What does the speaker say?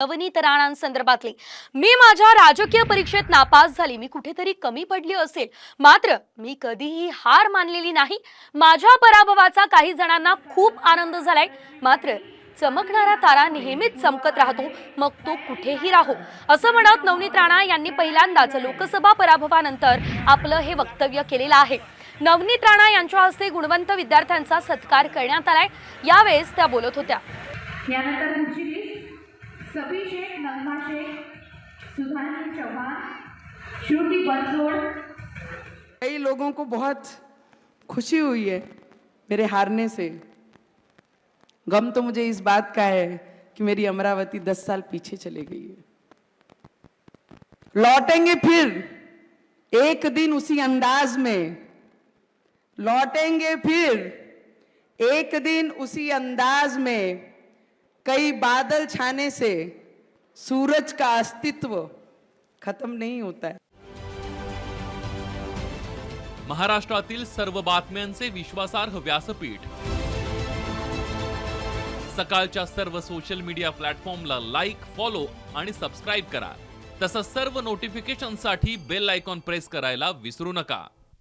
नवनीत राणांसंदर्भातले. मी माझ्या राजकीय परीक्षेत नापास झाली. मी कुठेतरी कमी पडली असेल. मात्र मी कधीही हार मानलेली नाही. माझ्या पराभवाचा काही जणांना खूप आनंद झालाय. मात्र चमकणारा तारा नेहमीच चमकत राहतो. मग तो कुठेही राहो. असं म्हणत नवनीत राणा यांनी पहिल्यांदाच लोकसभा पराभवानंतर आपलं हे वक्तव्य केलेलं आहे. नवनीत राणा यांच्या हस्ते गुणवंत विद्यार्थ्यांचा सत्कार करण्यात आलाय. यावेळेस त्या बोलत होत्या. सभी शेख, नगमा शेख, सुधांशु चौहान, श्रुति बनसोड कई लोगों को बहुत खुशी हुई है मेरे हारने से। गम तो मुझे इस बात का है कि मेरी अमरावती दस साल पीछे चले गई है। लौटेंगे फिर एक दिन उसी अंदाज में। लौटेंगे फिर एक दिन उसी अंदाज में। कई बादल छाने से सूरज का अस्तित्व खत्म नहीं होता है। महाराष्ट्रातील सर्व बातम्यांचे विश्वासार्ह व्यासपीठ. सकाळच्या सर्व सोशल मीडिया प्लॅटफॉर्मला लाईक फॉलो आणि सबस्क्राईब करा. तसंच सर्व नोटिफिकेशनसाठी बेल आयकॉन प्रेस करायला विसरू नका.